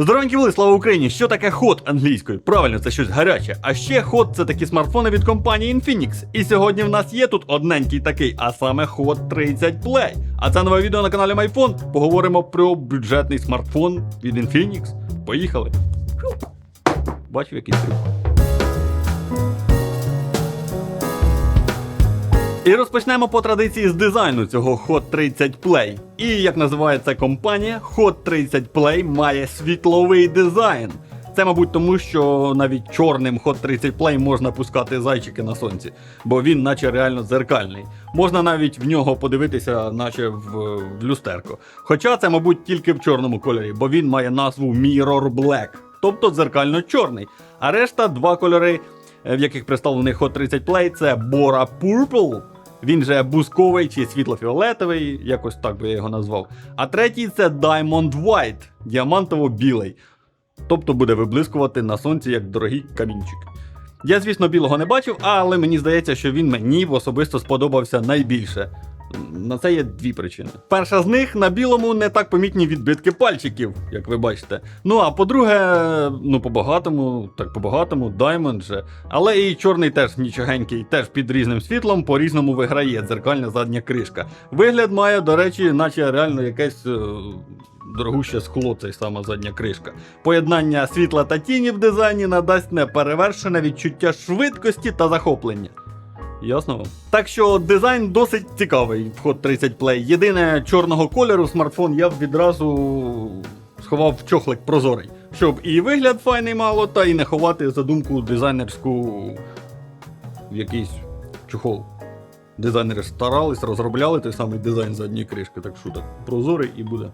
Здоровенькі були, слава Україні! Що таке ход англійською? Правильно, це щось гаряче. А ще ход це такі смартфони від компанії Infinix. І сьогодні в нас є тут одненький такий, а саме ход 30 Play. А це нове відео на каналі MyPhone. Поговоримо про бюджетний смартфон від Infinix. Поїхали. Бачив якийсь трюк. І розпочнемо по традиції з дизайну цього Hot 30 Play. І як називається компанія, Hot 30 Play має світловий дизайн. Це, мабуть, тому що навіть чорним Hot 30 Play можна пускати зайчики на сонці, бо він наче реально дзеркальний. Можна навіть в нього подивитися, наче в, в люстерко. Хоча це, мабуть, тільки в чорному кольорі, бо він має назву Mirror Black, тобто дзеркально чорний. А решта два кольори, е, в яких представлений Hot 30 Play, це Bora Purple. Він же бусковий чи світлофіолетовий, якось так би я його назвав. А третій це Diamond White, діамантово-білий. Тобто буде виблискувати на сонці як дорогий камінчик. Я, звісно, білого не бачив, але мені здається, що він мені особисто сподобався найбільше. На це є дві причини. Перша з них на білому не так помітні відбитки пальчиків, як ви бачите. Ну а по-друге, ну по-багатому, так по-багатому, Diamond же. Але і чорний теж нічогенький, теж під різним світлом, по-різному виграє дзеркальна задня кришка. Вигляд має, до речі, наче реально якесь. е, Дорогуще скло, цей сама задня кришка. Поєднання світла та тіні в дизайні надасть неперевершене відчуття швидкості та захоплення. Ясно? Так що дизайн досить цікавий в Hot 30 Play. Єдине чорного кольору смартфон я б відразу сховав в чохлик прозорий, щоб і вигляд файний мало, та і не ховати задумку дизайнерську в якийсь чохол. Дизайнери старались, розробляли той самий дизайн задньої кришки, так що так прозорий і буде.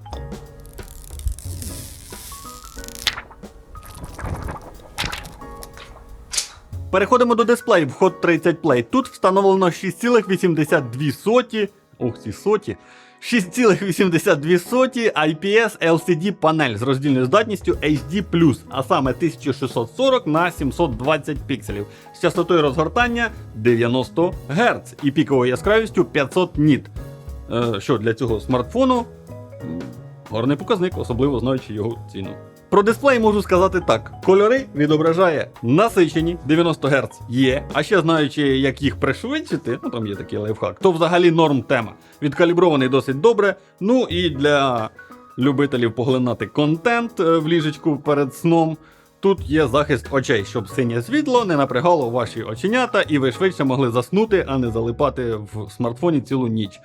Переходимо до дисплеїв Hot 30 Play. Тут встановлено 6,82. Ох, ці соті. 6,82 IPS LCD панель з роздільною здатністю HD+, а саме 1640 на 720 пікселів з частотою розгортання 90 Гц і піковою яскравістю 500 ніт. Е, що для цього смартфону м, гарний показник, особливо знаючи його ціну. Про дисплей можу сказати так: кольори відображає насичені 90 Гц є. А ще знаючи, як їх пришвидшити, ну там є такий лайфхак, то взагалі норм тема. Відкалібрований досить добре. Ну і для любителів поглинати контент е, в ліжечку перед сном. Тут є захист очей, щоб синє світло не напрягало ваші оченята, і ви швидше могли заснути, а не залипати в смартфоні цілу ніч.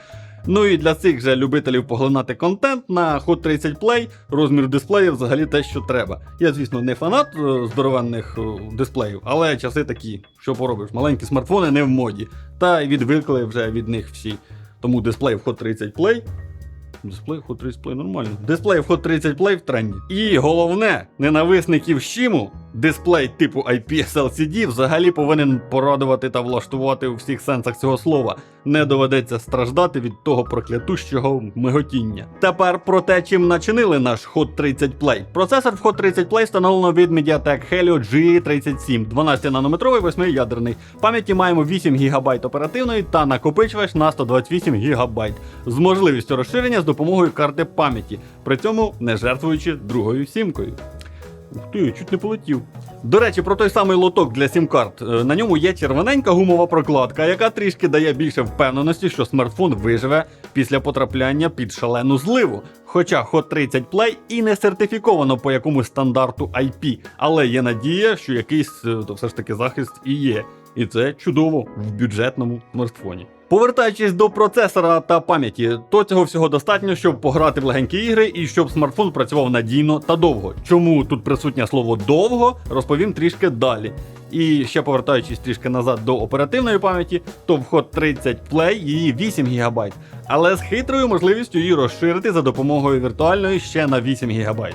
Ну і для цих же любителів поглинати контент на Hot 30 Play розмір дисплею взагалі те, що треба. Я, звісно, не фанат е, здоровенних е, дисплеїв, але часи такі, що поробиш, маленькі смартфони не в моді. Та відвикли вже від них всі. Тому дисплей в Hot 30 Play Дисплей Hot 30 Play нормально. Дисплей в Hot 30 Play в тренді. І головне, ненависників щиму, дисплей типу IPS LCD взагалі повинен порадувати та влаштувати у всіх сенсах цього слова. Не доведеться страждати від того проклятущого миготіння. Тепер про те, чим начинили наш Hot 30 Play. Процесор в Hot 30 Play встановлено від MediaTek Helio G37, 12-нанометровий 8-ядерний. Пам'яті маємо 8 ГБ оперативної та накопичувач на 128 ГБ з можливістю розширення з допомогою карти пам'яті, при цьому не жертвуючи другою сімкою. Ух ти, чуть не полетів. До речі, про той самий лоток для сім-карт. Е, На ньому є червоненька гумова прокладка, яка трішки дає більше впевненості, що смартфон виживе після потрапляння під шалену зливу. Хоча Hot 30 Play і не сертифіковано по якомусь стандарту IP, але є надія, що якийсь е, то все ж таки захист і є. І це чудово в бюджетному смартфоні. Повертаючись до процесора та пам'яті, то цього всього достатньо, щоб пограти в легенькі ігри і щоб смартфон працював надійно та довго. Чому тут присутнє слово довго, розповім трішки далі. І ще повертаючись трішки назад до оперативної пам'яті, то в Hot 30 Play її 8 ГБ, але з хитрою можливістю її розширити за допомогою віртуальної ще на 8 ГБ.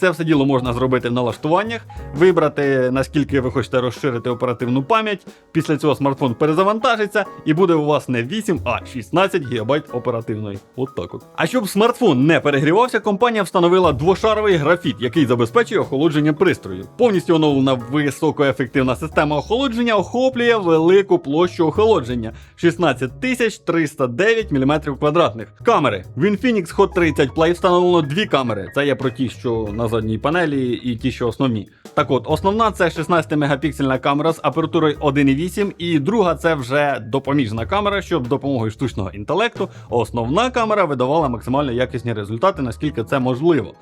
Це все діло можна зробити в налаштуваннях, вибрати наскільки ви хочете розширити оперативну пам'ять. Після цього смартфон перезавантажиться і буде у вас не 8, а 16 ГБ оперативної. От так от. А щоб смартфон не перегрівався, компанія встановила двошаровий графіт, який забезпечує охолодження пристрою. Повністю оновлена високоефективна система охолодження охоплює велику площу охолодження 16 309 мм квадратних. Камери в Infinix Hot 30 Play встановлено дві камери. Це я про ті, що на задній панелі і ті, що основні. Так от, основна це 16 мегапіксельна камера з апертурою 1.8, і друга це вже допоміжна камера, щоб допомогою штучного інтелекту основна камера видавала максимально якісні результати, наскільки це можливо.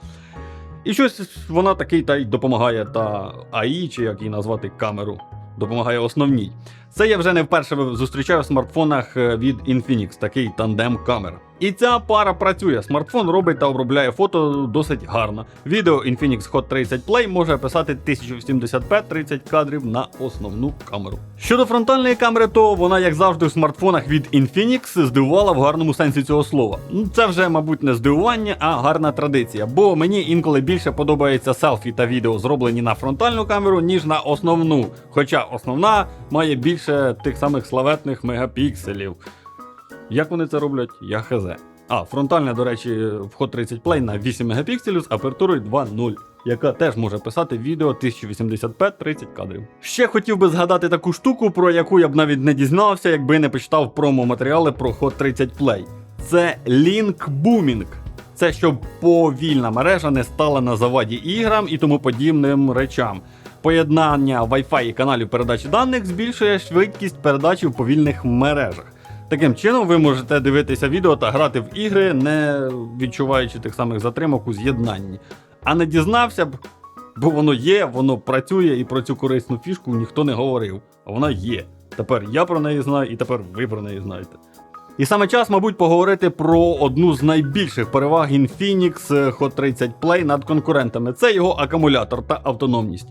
І щось вона такий та й допомагає, та АІ, чи як її назвати камеру, допомагає основній. Це я вже не вперше зустрічаю в смартфонах е, від Infinix, такий тандем камер. І ця пара працює. Смартфон робить та обробляє фото досить гарно. Відео Infinix Hot 30 Play може писати 1080p 30 кадрів на основну камеру. Щодо фронтальної камери, то вона, як завжди, в смартфонах від Infinix здивувала в гарному сенсі цього слова. Ну, Це вже, мабуть, не здивування, а гарна традиція. Бо мені інколи більше подобається селфі та відео, зроблені на фронтальну камеру, ніж на основну. Хоча основна має більше тих самих славетних мегапікселів. Як вони це роблять, я хз. А, фронтальна, до речі, в Hot 30 Play на 8 мегапікселів з апертурою 2.0, яка теж може писати відео 1080p 30 кадрів. Ще хотів би згадати таку штуку, про яку я б навіть не дізнався, якби не почитав промо-матеріали про Hot 30 Play. Це Link Booming. Це щоб повільна мережа не стала на заваді іграм і тому подібним речам. Поєднання Wi-Fi і каналів передачі даних збільшує швидкість передачі в повільних мережах. Таким чином, ви можете дивитися відео та грати в ігри, не відчуваючи тих самих затримок у з'єднанні. А не дізнався б, бо воно є, воно працює і про цю корисну фішку ніхто не говорив. А вона є. Тепер я про неї знаю, і тепер ви про неї знаєте. І саме час, мабуть, поговорити про одну з найбільших переваг Infinix Hot 30 Play над конкурентами. Це його акумулятор та автономність.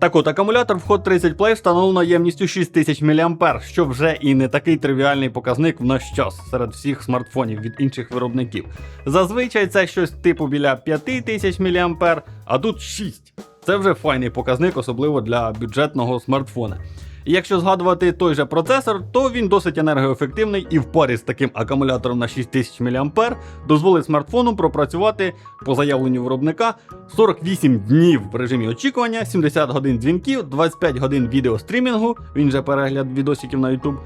Так от, акумулятор в Hot 30 Play встановлено ємністю 6000 мА, що вже і не такий тривіальний показник в наш час серед всіх смартфонів від інших виробників. Зазвичай це щось типу біля 5000 мА, а тут 6. Це вже файний показник, особливо для бюджетного смартфона. Якщо згадувати той же процесор, то він досить енергоефективний і в парі з таким акумулятором на 6000 мА дозволить смартфону пропрацювати по заявленню виробника 48 днів в режимі очікування, 70 годин дзвінків, 25 годин відеострімінгу, він же перегляд відосиків на YouTube,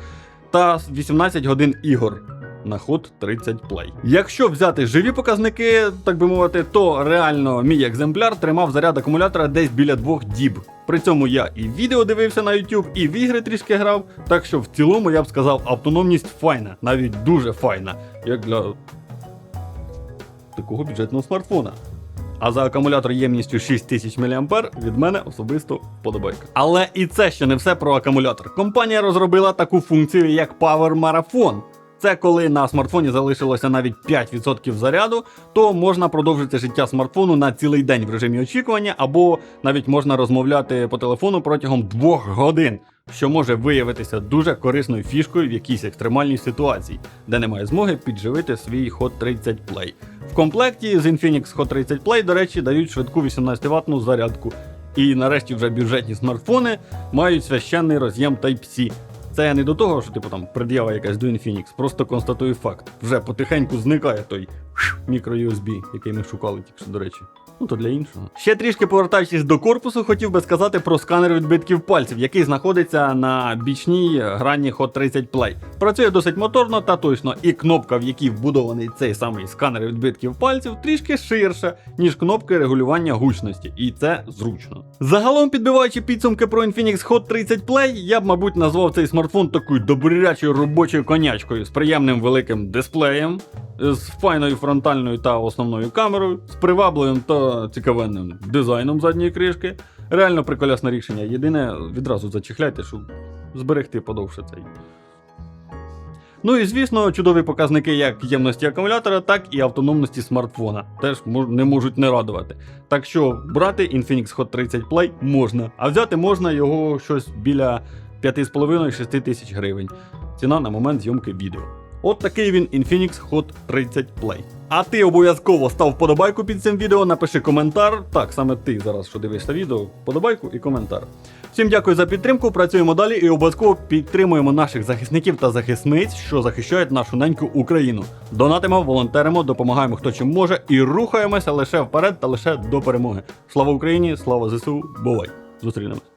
та 18 годин ігор. На Hot 30 Play. Якщо взяти живі показники, так би мовити, то реально мій екземпляр тримав заряд акумулятора десь біля двох діб. При цьому я і відео дивився на YouTube, і в ігри трішки грав. Так що в цілому я б сказав, автономність файна, навіть дуже файна, як для такого бюджетного смартфона. А за акумулятор ємністю 6000 мА від мене особисто вподобайка. Але і це ще не все про акумулятор. Компанія розробила таку функцію, як Power Marathon. Це коли на смартфоні залишилося навіть 5% заряду, то можна продовжити життя смартфону на цілий день в режимі очікування, або навіть можна розмовляти по телефону протягом 2 годин, що може виявитися дуже корисною фішкою в якійсь екстремальній ситуації, де немає змоги підживити свій Hot 30 Play. В комплекті з Infinix Hot 30 Play, до речі, дають швидку 18 ватну зарядку. І нарешті вже бюджетні смартфони мають священний роз'єм Type-C. Це я не до того, що типу там пред'ява якась до Infinix, просто констатую факт. Вже потихеньку зникає той мікро-USB, який ми шукали тільки що, до речі. Ну то для іншого. Ще трішки повертаючись до корпусу, хотів би сказати про сканер відбитків пальців, який знаходиться на бічній грані Hot 30 Play. Працює досить моторно та точно, і кнопка, в якій вбудований цей самий сканер відбитків пальців, трішки ширша, ніж кнопки регулювання гучності, і це зручно. Загалом, підбиваючи підсумки про Infinix Hot 30 Play, я б, мабуть, назвав цей смартфон такою добрячою робочою конячкою з приємним великим дисплеєм, з файною фронтальною та основною камерою, з привабливим та цікавенним дизайном задньої кришки. Реально приколясне рішення. Єдине, відразу зачехляйте, щоб зберегти подовше цей. Ну і звісно, чудові показники як ємності акумулятора, так і автономності смартфона. Теж не можуть не радувати. Так що брати Infinix Hot 30 Play можна, а взяти можна його щось біля 5,5-6 тисяч гривень. Ціна на момент зйомки відео. От такий він Infinix Hot 30 Play. А ти обов'язково став вподобайку під цим відео, напиши коментар. Так, саме ти зараз, що дивишся відео, вподобайку і коментар. Всім дякую за підтримку. Працюємо далі і обов'язково підтримуємо наших захисників та захисниць, що захищають нашу неньку Україну. Донатимо, волонтеримо, допомагаємо хто чим може і рухаємося лише вперед та лише до перемоги. Слава Україні! Слава ЗСУ! Бувай! Зустрінемось!